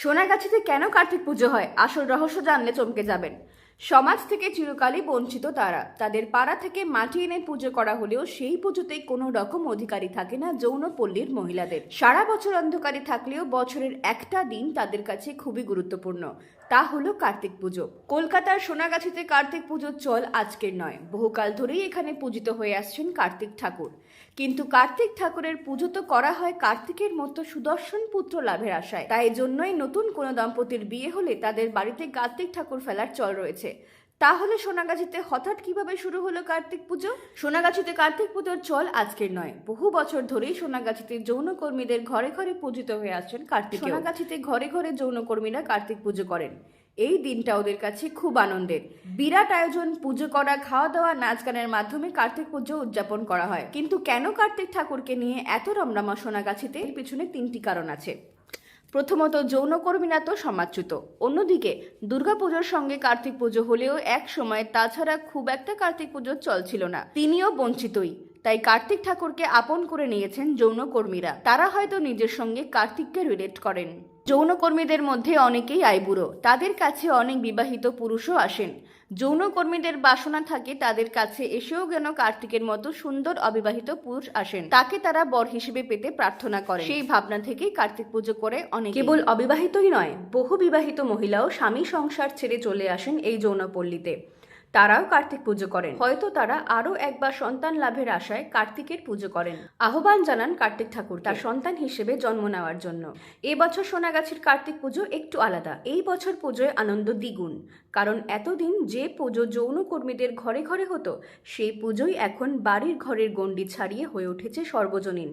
সোনাগাছিতে কেন কার্তিক পুজো হয় আসল রহস্য জানলে চমকে যাবেন। সমাজ থেকে চিরকালই বঞ্চিত তারা। তাদের পাড়া থেকে মাটি এনে পুজো করা হলেও সেই পুজোতে কোনো রকম অধিকারী থাকে না যৌনপল্লীর মহিলাদের। সারা বছর অন্ধকারে থাকলেও বছরের একটা দিন তাদের কাছে খুবই গুরুত্বপূর্ণ। তা হলো কার্তিক পুজো। কলকাতার সোনাগাছিতে কার্তিক পুজোর চল আজকের নয়। বহুকাল ধরেই এখানে পূজিত হয়ে আসছেন কার্তিক ঠাকুর। কিন্তু কার্তিক ঠাকুরের পুজো তো করা হয় কার্তিকের মতো সুদর্শন পুত্র লাভের আশায়। তাই জন্যই নতুন কোনো দম্পতির বিয়ে হলে তাদের বাড়িতে কার্তিক ঠাকুর ফেলার চল রয়েছে। তাহলে সোনাগাছিতে হঠাৎ কীভাবে শুরু হলো কার্তিক পুজো? সোনাগাছিতে কার্তিক পুজোর চল আজকের নয়। বহু বছর ধরেই সোনাগাছিতে যৌনকর্মীদের ঘরে ঘরে পূজিত হয়ে আসছেন কার্তিক সোনাগাছিতে ঘরে ঘরে যৌনকর্মীরা কার্তিক পুজো করেন। এই দিনটা ওদের কাছে খুব আনন্দের। বিরাট আয়োজন পুজো করা খাওয়া দাওয়া নাচ গানের মাধ্যমে কার্তিক পুজো উদযাপন করা হয়। কিন্তু কেন কার্তিক ঠাকুরকে নিয়ে এত রমরমা সোনাগাছিতে? এর পিছনে তিনটি কারণ আছে। প্রথমত যৌনকর্মীরা তো সমাজচ্যুত অন্যদিকে দুর্গাপুজোর সঙ্গে কার্তিক পুজো হলেও এক সময় তাছাড়া খুব একটা কার্তিক পুজোর চল ছিল না। তিনিও বঞ্চিতই। তাই কার্তিক ঠাকুরকে আপন করে নিয়েছেন যৌনকর্মীরা। তারা হয়তো নিজের সঙ্গে কার্তিককে রিলেট করেন। যৌনকর্মীদের মধ্যে অনেকেই আইবুড়ো। তাদের কাছে অনেক বিবাহিত পুরুষও আসেন। যৌনকর্মীদের বাসনা থাকে, তাদের কাছে এসেও যেন কার্তিকের মতো সুন্দর অবিবাহিত পুরুষ আসেন। তাকে তারা বর হিসেবে পেতে প্রার্থনা করে সেই ভাবনা থেকেই কার্তিক পুজো করে অনেক কেবল অবিবাহিতই নয়, বহু বিবাহিত মহিলাও স্বামী সংসার ছেড়ে চলে আসেন এই যৌনপল্লীতে। তারাও কার্তিক পুজো করেন। হয়তো তারা আরও একবার সন্তান লাভের আশায় কার্তিকের পুজো করেন। আহ্বান জানান কার্তিক ঠাকুর তার সন্তান হিসেবে জন্ম নেওয়ার জন্য। এবছর সোনাগাছির কার্তিক পুজো একটু আলাদা। এই বছর পুজোয় আনন্দ দ্বিগুণ। কারণ এতদিন যে পুজো যৌনকর্মীদের ঘরে ঘরে হতো, সেই পুজোই এখন বাড়ির ঘরের গণ্ডি ছাড়িয়ে হয়ে উঠেছে সর্বজনীন।